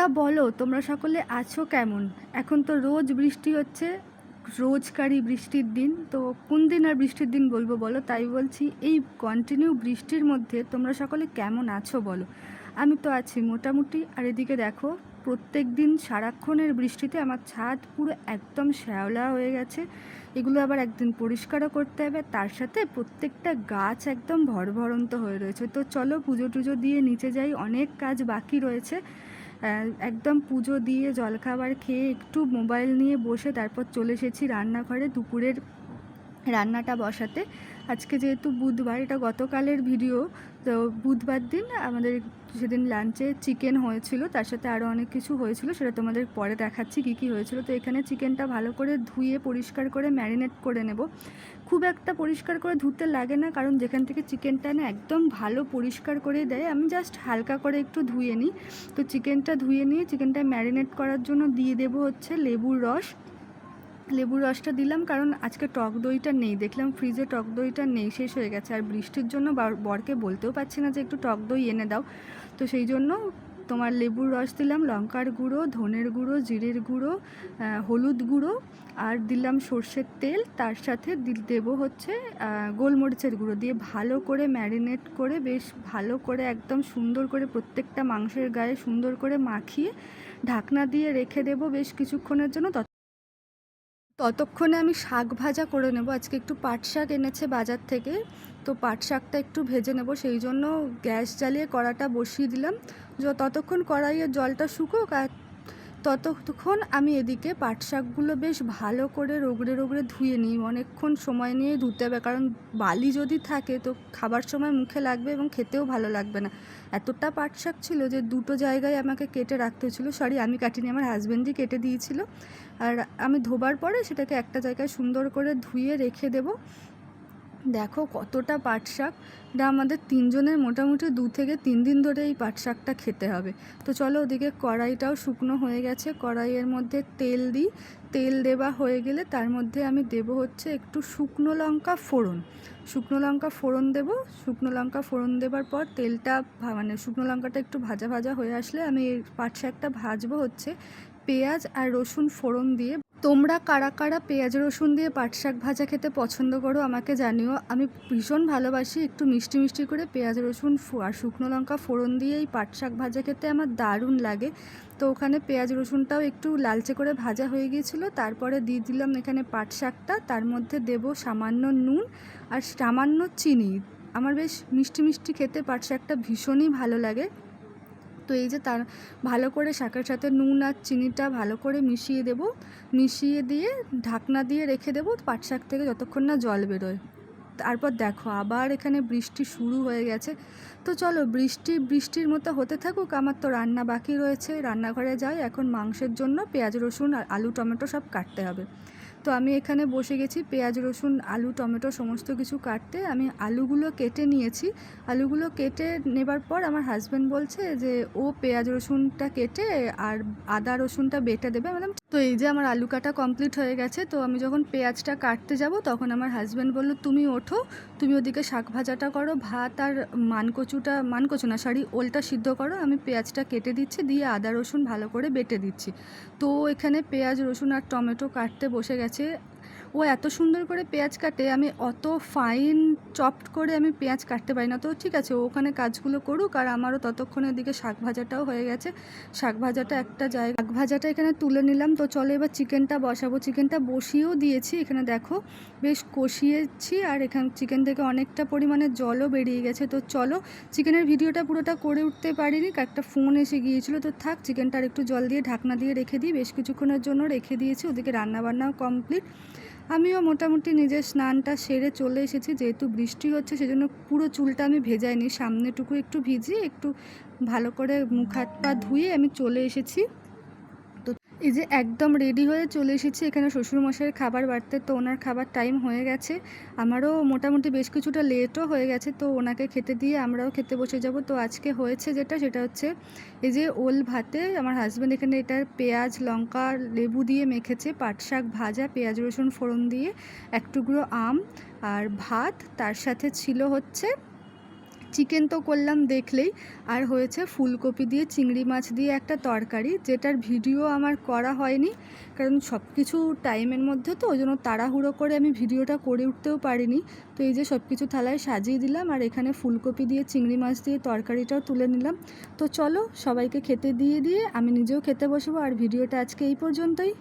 তা বলো, তোমরা সকলে আছো কেমন? এখন তো রোজ বৃষ্টি হচ্ছে রোজকারই বৃষ্টির দিন, তো কোন দিন আর বৃষ্টির দিন বলব বলো? তাই বলছি, এই কন্টিনিউ বৃষ্টির মধ্যে তোমরা সকলে কেমন আছো বলো? আমি তো আছি মোটামুটি, আর এদিকে দেখো, প্রত্যেক দিন সারাক্ষণের বৃষ্টিতে আমার ছাদ পুরো একদম শ্যাওলা হয়ে গেছে। এগুলো আবার একদিন পরিষ্কারও করতে হবে, তার সাথে প্রত্যেকটা গাছ একদম ভরভরন্ত হয়ে রয়েছে। তো চলো পুজো টুজো দিয়ে নিচে যাই, অনেক কাজ বাকি রয়েছে। একদম পুজো দিয়ে জলখাবার খেয়ে একটু মোবাইল নিয়ে বসে তারপর চলে এসেছি রান্নাঘরে দুপুরের রান্নাটা বসাতে। আজকে যেহেতু বুধবার, এটা গতকালের ভিডিও, তো বুধবার দিন আমাদের সেদিন লাঞ্চে চিকেন হয়েছিল, তার সাথে আরও অনেক কিছু হয়েছিল, সেটা তোমাদের পরে দেখাচ্ছি কী কী হয়েছিল। তো এখানে চিকেনটা ভালো করে ধুয়ে পরিষ্কার করে ম্যারিনেট করে নেব। খুব একটা পরিষ্কার করে ধুতে লাগে না, কারণ যেখান থেকে চিকেনটা না একদম ভালো পরিষ্কার করে দেয়, আমি জাস্ট হালকা করে একটু ধুয়ে নিই। তো চিকেনটা ধুয়ে নিয়ে, চিকেনটা ম্যারিনেট করার জন্য দিয়ে দেবো হচ্ছে লেবুর রস। লেবুর রসটা দিলাম, কারণ আজকে টক দইটা নেই। দেখলাম ফ্রিজে টক দইটা নেই, শেষ হয়ে গেছে। আর বৃষ্টির জন্য বার- বরকে বলতেও পারছি না যে একটু টক দই এনে দাও। তো সেই জন্য তোমার লেবুর রস দিলাম, লঙ্কার গুঁড়ো, ধনের গুঁড়ো, জিরের গুঁড়ো হলুদ গুঁড়ো, আর দিলাম সর্ষের তেল। তার সাথে দেবো হচ্ছে গোলমরিচের গুঁড়ো দিয়ে ভালো করে ম্যারিনেট করে বেশ ভালো করে একদম সুন্দর করে প্রত্যেকটা মাংসের গায়ে সুন্দর করে মাখিয়ে ঢাকনা দিয়ে রেখে দেবো বেশ কিছুক্ষণের জন্য। ততক্ষণে আমি শাক ভাজা করে নেব। আজকে একটু পাট শাক এনেছে বাজার থেকে। তো পাট শাকটা একটু ভেজে নেব। সেই জন্য গ্যাস জ্বালিয়ে কড়াটা বসিয়ে দিলাম। ততক্ষণ কড়াইয়ের জলটা শুকোক আর ততক্ষণ আমি এদিকে পাট শাকগুলো বেশ ভালো করে রোগড়ে রোগড়ে ধুয়ে নিই। অনেকক্ষণ সময় নিয়ে ধুতে হবে, কারণ বালি যদি থাকে তো খাবার সময় মুখে লাগবে এবং খেতেও ভালো লাগবে না। এতটা পাট শাক ছিল যে দুটো জায়গায় আমাকে কেটে রাখতে হয়েছিল। সরি, আমি কাটিনি, আমার হাজব্যান্ডই কেটে দিয়েছিল। আর আমি ধোবার পরে সেটাকে একটা জায়গায় সুন্দর করে ধুয়ে রেখে দেব। দেখো কতটা পাট শাক এটা আমাদের তিনজনের মোটামুটি দু থেকে তিন দিন ধরে এই পাট শাকটা খেতে হবে। তো চলো ওদিকে কড়াইটাও শুকনো হয়ে গেছে। কড়াইয়ের মধ্যে তেল দিই। তেল দেওয়া হয়ে গেলে তার মধ্যে আমি দেব হচ্ছে একটু শুকনো লঙ্কা ফোড়ন। শুকনো লঙ্কা ফোড়ন দেব। শুকনো লঙ্কা ফোড়ন দেবার পর তেলটা মানে শুকনো লঙ্কাটা একটু ভাজা ভাজা হয়ে আসলে আমি পাট শাকটা ভাজবো হচ্ছে। পেঁয়াজ আর রসুন ফোড়ন দিয়ে। তোমরা কারা কারা পেঁয়াজ, রসুন দিয়ে পাট শাক ভাজা খেতে পছন্দ করো আমাকে জানিও। আমি ভীষণ ভালোবাসি একটু মিষ্টি মিষ্টি করে পেঁয়াজ, রসুন আর শুকনো লঙ্কা ফোড়ন দিয়ে এই পাট শাক ভাজা খেতে আমার দারুণ লাগে। তো ওখানে পেঁয়াজ, রসুনটাও একটু লালচে করে ভাজা হয়ে গিয়েছিল। তারপরে দিয়ে দিলাম এখানে পাট শাকটা। তার মধ্যে দেব সামান্য নুন আর সামান্য চিনি। আমার বেশ মিষ্টি মিষ্টি খেতে পাট শাকটা ভীষণই ভালো লাগে। তো এই যে তার ভালো করে শাকের সাথে নুন আর চিনিটা ভালো করে মিশিয়ে দেব। মিশিয়ে দিয়ে ঢাকনা দিয়ে রেখে দেবো পাট শাক থেকে যতক্ষণ না জল বেরোয়। তারপর দেখো আবার এখানে বৃষ্টি শুরু হয়ে গেছে। তো চলো বৃষ্টি, বৃষ্টির মতো হতে থাকুক, আমার তো রান্না বাকি রয়েছে। রান্নাঘরে যাই, এখন মাংসের জন্য পেঁয়াজ, রসুন আর আলু, টমেটো সব কাটতে হবে। তো আমি এখানে বসে গেছি পেঁয়াজ, রসুন, আলু, টমেটো সমস্ত কিছু কাটতে। আমি আলুগুলো কেটে নিয়েছি। আলুগুলো কেটে নেবার পর আমার হাজব্যান্ড বলছে যে, ও পেঁয়াজ, রসুনটা কেটে আর আদা, রসুনটা বেটে দেবে। ম্যাডাম তো এই যে আমার আলু কাটা কমপ্লিট হয়ে গেছে, তো আমি যখন পেঁয়াজটা কাটতে যাব, তখন আমার হাজব্যান্ড বলল, তুমি ওঠো, তুমি ওদিকে শাক ভাজাটা করো, ভাত আর মানকচুটা, মানকচু না সরি ওলটা সিদ্ধ করো, আমি পেঁয়াজটা কেটে দিচ্ছি, দিয়ে আদা, রসুন ভালো করে বেটে দিচ্ছি। তো এখানে পেঁয়াজ, রসুন আর টমেটো কাটতে বসে গেছে। ও এত সুন্দর করে পেঁয়াজ কাটে, আমি অত ফাইন চপড করে আমি পেঁয়াজ কাটতে পারি না। তো ঠিক আছে ওখানে কাজগুলো করুক আর আমারও ততক্ষণের দিকে শাক ভাজাটাও হয়ে গেছে। শাক ভাজাটা একটা জায়গা, শাক ভাজাটা এখানে তুলে নিলাম। তো চলো এবার চিকেনটা বসাবো। চিকেনটা বসিয়েও দিয়েছি এখানে দেখো, বেশ কষিয়েছি আর এখান, চিকেন থেকে অনেকটা পরিমাণে জলও বেরিয়ে গেছে। তো চলো, চিকেনের ভিডিওটা পুরোটা করে উঠতে পারিনি, একটা ফোন এসে গিয়েছিল। তো থাক, চিকেনটা আর একটু জল দিয়ে ঢাকনা দিয়ে রেখে দিই, বেশ কিছুক্ষণের জন্য রেখে দিয়েছি। ওদিকে রান্নাবান্নাও কমপ্লিট আমিও মোটামুটি নিজের স্নানটা সেরে চলে এসেছি, যেহেতু বৃষ্টি হচ্ছে সেজন্য পুরো চুলটা আমি ভেজাইনি, সামনেটুকু একটু ভিজিয়ে একটু ভালো করে মুখ হাত পা ধুয়ে আমি চলে এসেছি। এই যে একদম রেডি হয়ে চলে এসেছি এখানে শ্বশুরমশাইয়ের খাবার বাড়তে, তো ওনার খাবার টাইম হয়ে গেছে। আমারও মোটামুটি বেশ কিছুটা লেটও হয়ে গেছে, তো ওনাকে খেতে দিয়ে আমরাও খেতে বসে যাব। তো আজকে হয়েছে যেটা, সেটা হচ্ছে এই যে ওল ভাতে আমার হাজব্যান্ড এখানে এটা পেঁয়াজ, লঙ্কা, লেবু দিয়ে মেখেছে, পাট শাক ভাজা, পেঁয়াজ, রসুন ফোড়ন দিয়ে, এক টুকরো আম আর ভাত। তার সাথে ছিল হচ্ছে চিকেন তো করলাম দেখলেই। আর হয়েছে ফুলকপি দিয়ে, চিংড়ি মাছ দিয়ে একটা তরকারি, যেটার ভিডিও আমার করা হয়নি। কারণ সব কিছু টাইমের মধ্যে তো ওই জন্য তাড়াহুড়ো করে আমি ভিডিওটা করে উঠতেও পারিনি। তো এই যে সব কিছু থালায় সাজিয়ে দিলাম, আর এখানে ফুলকপি দিয়ে, চিংড়ি মাছ দিয়ে তরকারিটাও তুলে নিলাম। তো চলো সবাইকে খেতে দিয়ে দিয়ে, আমি নিজেও খেতে বসবো, আর ভিডিওটা আজকে এই পর্যন্তই।